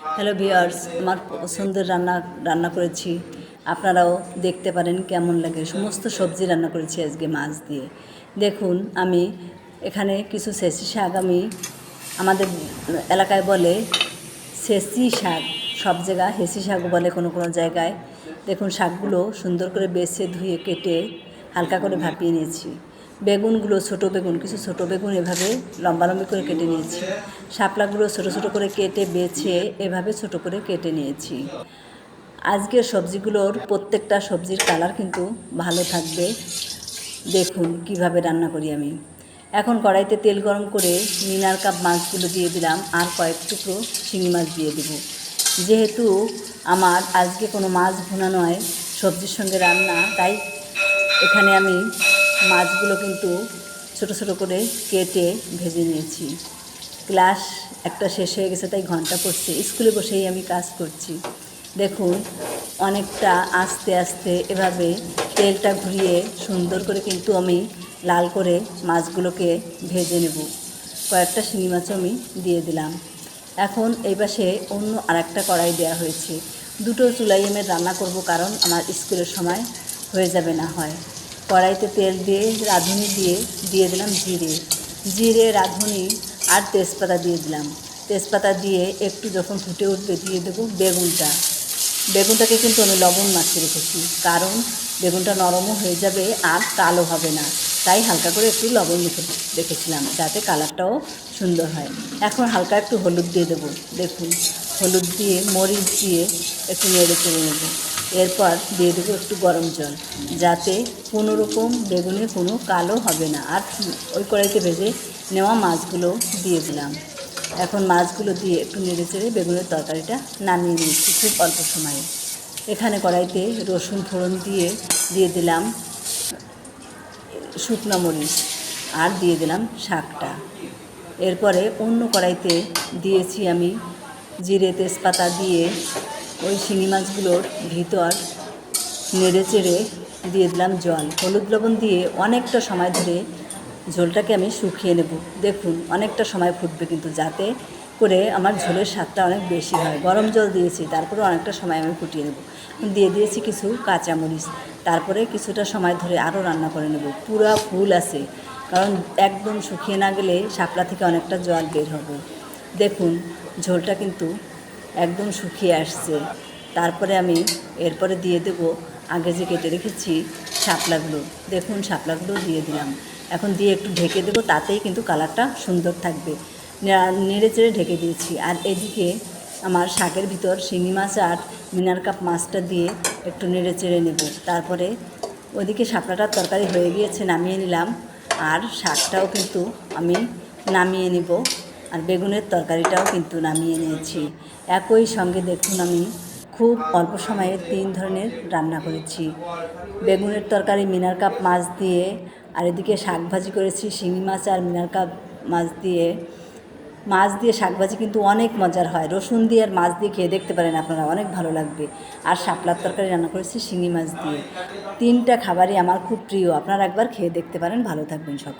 Hello viewers আমার পছন্দের রান্না রান্না করেছি। আপনারাও দেখতে পারেন কেমন লাগে। সমস্ত সবজি রান্না করেছি আজকে মাছ দিয়ে। দেখুন, আমি এখানে কিছু সেচি শাক আমি আমাদের এলাকায় বলে সেচি শাক। সব জায়গায় হেসি শাক বলে কোনো কোনো জায়গায়। দেখুন, শাকগুলো সুন্দর করে বেছে ধুয়ে কেটে হালকা করে ভাপিয়ে নিয়েছি। বেগুনগুলো, ছোট বেগুন, কিছু ছোট বেগুন এভাবে লম্বা লম্বি করে কেটে নিয়েছি। শাপলাগুলো ছোট ছোট করে কেটে বেছে এভাবে ছোট করে কেটে নিয়েছি। আজকের সবজিগুলোর প্রত্যেকটা সবজির কালার কিন্তু ভালো থাকবে। দেখুন কীভাবে রান্না করি আমি। এখন কড়াইতে তেল গরম করে মিনার কাপ মাছগুলো দিয়ে দিলাম, আর কয়েক টুকরো শিঙি মাছ দিয়ে দেবো। যেহেতু আমার আজকে কোনো মাছ ভুনা নয়, সবজির সঙ্গে রান্না, তাই এখানে আমি মাছগুলো কিন্তু ছোট ছোট করে কেটে ভেজে নিয়েছি। ক্লাস একটা শেষ হয়ে গেছে, তাই ঘণ্টা পড়ছে। স্কুলে বসেই আমি কাজ করছি। দেখুন, অনেকটা আস্তে আস্তে এভাবে তেলটা ঘুরিয়ে সুন্দর করে কিন্তু আমি লাল করে মাছগুলোকে ভেজে নেব। কয়েকটা শিঙি মাছও আমি দিয়ে দিলাম। এখন এই পাশে অন্য আরেকটা কড়াই দেওয়া হয়েছে। দুটো চুলাই আমি রান্না করব কারণ আমার স্কুলের সময় হয়ে যাবে না হয়। কড়াইতে তেল দিয়ে, রাঁধুনি দিয়ে দিয়ে দিলাম জিরে। জিরে, রাঁধুনি আর তেজপাতা দিয়ে দিলাম। তেজপাতা দিয়ে একটু যখন ফুটে উঠবে দিয়ে দেবো বেগুনটা। বেগুনটাকে কিন্তু আমি লবণ মাখিয়ে রেখেছি, কারণ বেগুনটা নরমও হয়ে যাবে আর কালো হবে না। তাই হালকা করে একটু লবণ মেখে রেখেছিলাম, যাতে কালারটাও সুন্দর হয়। এখন হালকা একটু হলুদ দিয়ে দেবো, দেখুন। হলুদ দিয়ে, মরিচ দিয়ে একটু নেড়ে চেড়ে নেব। এরপর দিয়ে দেবো একটু গরম জল, যাতে কোনো রকম বেগুনে কোনো কালো হবে না। আর ওই কড়াইতে ভেজে নেওয়া মাছগুলো দিয়ে দিলাম। এখন মাছগুলো দিয়ে একটু নেড়ে চেড়ে বেগুনের তরকারিটা নামিয়ে নিচ্ছি খুব অল্প সময়ে। এখানে কড়াইতে রসুন ফোড়ন দিয়ে দিয়ে দিলাম শুকনো মরিচ আর দিয়ে দিলাম শাকটা। এরপরে অন্য কড়াইতে দিয়েছি আমি জিরে তেজপাতা দিয়ে ওই শিঙি মাছগুলোর ভিতর নেড়ে চেড়ে দিয়ে দিলাম জল। হলুদ লবণ দিয়ে অনেকটা সময় ধরে ঝোলটাকে আমি শুকিয়ে নেব। দেখুন, অনেকটা সময় ফুটবে কিন্তু যাতে করে আমার ঝোলের স্বাদটা অনেক বেশি হয়। গরম জল দিয়েছি তারপরে অনেকটা সময় আমি ফুটিয়ে নেব। দিয়ে দিয়েছি কিছু কাঁচামরিচ। তারপরে কিছুটা সময় ধরে আরও রান্না করে নেব। পুরা ফুল আছে, কারণ একদম শুকিয়ে না গেলে শাপলা থেকে অনেকটা জল বের হবে। দেখুন, ঝোলটা কিন্তু একদম শুকিয়ে আসছে। তারপরে আমি এরপরে দিয়ে দেবো আগে যে কেটে রেখেছি শাপলাগুলো। দেখুন, শাপলাগুলো দিয়ে দিলাম। এখন দিয়ে একটু ঢেকে দেবো, তাতেই কিন্তু কালারটা সুন্দর থাকবে। নেড়ে চেড়ে ঢেকে দিয়েছি। আর এদিকে আমার শাকের ভিতর শিঙি মাছ আর মিনার কাপ মাছটা দিয়ে একটু নেড়ে চেড়ে নেব। তারপরে ওদিকে শাপলাটার তরকারি হয়ে গিয়েছে, নামিয়ে নিলাম। আর শাকটাও কিন্তু আমি নামিয়ে নিব। আর বেগুনের তরকারিটাও কিন্তু নামিয়ে নিয়েছি। একই সঙ্গে দেখুন আমি খুব অল্প সময়ে তিন ধরনের রান্না করেছি। বেগুনের তরকারি মিনার কাপ মাছ দিয়ে, আর এদিকে শাক ভাজি করেছি, শিঙি মাছ আর মিনার কাপ মাছ দিয়ে। মাছ দিয়ে শাকভাজি কিন্তু অনেক মজার হয়। রসুন দিয়ে আর মাছ দিয়ে খেয়ে দেখতে পারেন আপনারা, অনেক ভালো লাগবে। আর শাপলার তরকারি রান্না করেছি, শিঙি মাছ দিয়ে। তিনটা খাবারই আমার খুব প্রিয়। আপনারা একবার খেয়ে দেখতে পারেন। ভালো থাকবেন সকল।